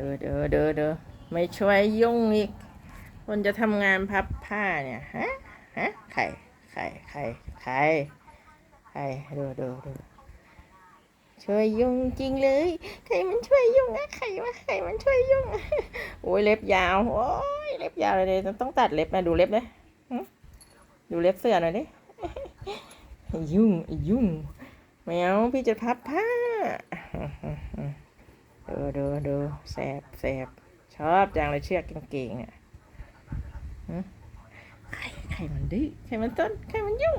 เด้อเดอเดอเดอไม่ช่วยยุ่งอีก คนจะทำงานพับผ้าเนี่ยฮะฮะใครใครใครใครใครเดอเดอเดอช่วยยุ่งจริงเลยใครมันช่วยยุ่งอะใครวะใครมันช่วยยุ่งโอ้ยเล็บยาวโอ้ยเล็บยาวเลยต้องตัดเล็บนะดูเล็บนะหึดูเล็บเสือหน่อยดิยุ่งยุ่งแมวพี่จะพับผ้า ดูดูดูแสบแสบชอบจังเลยเชือกกางเกงเนี่ยใครใครมันดื้อใครมันต้นใครมันยุ่ง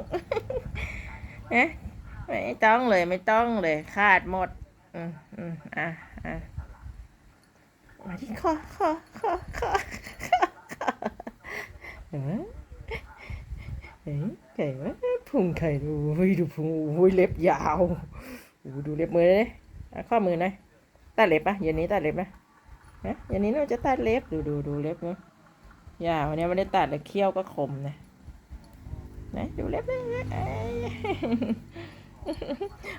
นะไม่ต้องเลยไม่ต้องเลยขาดหมด อืมอืมอะอะมาที่คอคอคอคอคอคอเห็นไหมเฮ้ยไก่วะพุงไข่ดูดูพุงโอ้ยเล็บยาวดูเล็บมือเลยข้อมือหน่อย ตัดเล็บปะเย็นนี้ตัดเล็บปะฮะเย็นนี้เราจะตัดเล็บดูดูดูเล็บเนาะยาววันนี้ไม่ได้ตัดเลยเขี้ยวก็คมนะนะดูเล็บนะเอ้ย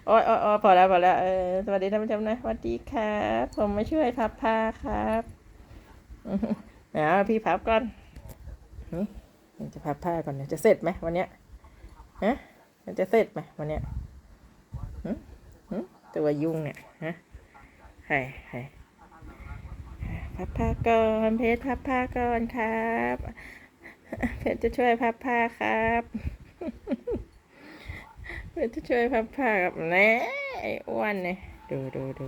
โอ้ยโอ้ยโอ้ยพอแล้วพอแล้วเออสวัสดีท่านผู้ชมนะสวัสดีครับ ผมมาช่วยพับผ้าครับเอาพี่พับก่อนหึจะพับผ้าก่อนเนี่ยจะเสร็จไหมวันเนี้ยฮะมันจะเสร็จไหมวันเนี้ยหึหึตัวยุ่งเนี่ยฮะ ใครใครพับผ้าก่อนเพชรพับผ้าก่อนครับ เพชรจะช่วยพับผ้าครับเพชรจะช่วยพับผ้ากับแน่ไอ้อ้วนเนี่ยดูดูดู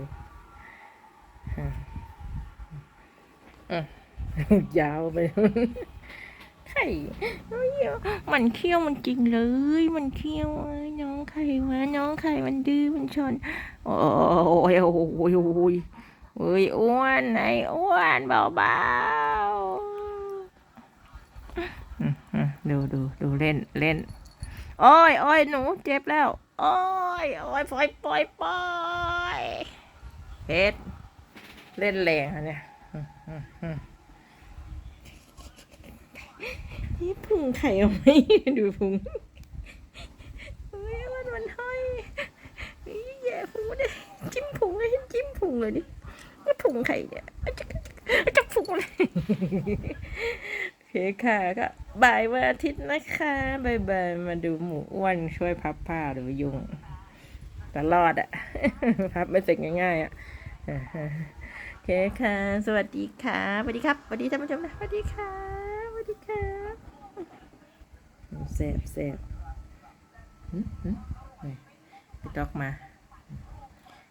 อะยาวไป มันเขี้ยวมันจริงเลย มันเขี้ยวน้องไข่วะน้องไข่มันดื้อมันชน โอ้ยโอ้ยโอ้ยโอ้ยอ้ยอ้วนไอ้อ้วนเบาเบาๆดูดูดูเล่นเล่นโอ้ยโอ้ยหนูเจ็บแล้ว โอ้ยโอ้ยปล่อยปล่อยปล่อยเพชรเล่นแรงอะเนี่ยอืมอืมอืม นี่พุงไข่เอาไหมดูพุงเฮ้ยมันมันห้อยนี่แย่พุงเลยจิ้มพุงเลยจิ้มพุงเลยดิว่าพุงใครเนี่ยจะจะพุงเลยโอเคค่ะก็บ่ายวันอาทิตย์นะคะบายบายมาดูหมูอ้วนช่วยพับผ้าหรือยุงตลอดอะพับไม่เสร็จง่ายๆอะโอเคค่ะ สวัสดีค่ะสวัสดีครับสวัสดีท่านผู้ชมนะสวัสดีค่ะสวัสดีครับ แสบแสบไปดอกมา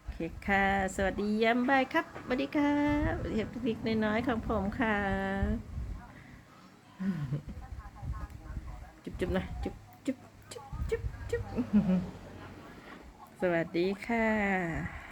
โอเคค่ะ สวัสดีย้ำบายครับสวัสดีครับสวัสดีครับพริกน้อยๆของผมค่ะ จุ๊บจุ๊บนะจุ๊บจุ๊บจุ๊บจุ๊บจุ๊บสวัสดีค่ะ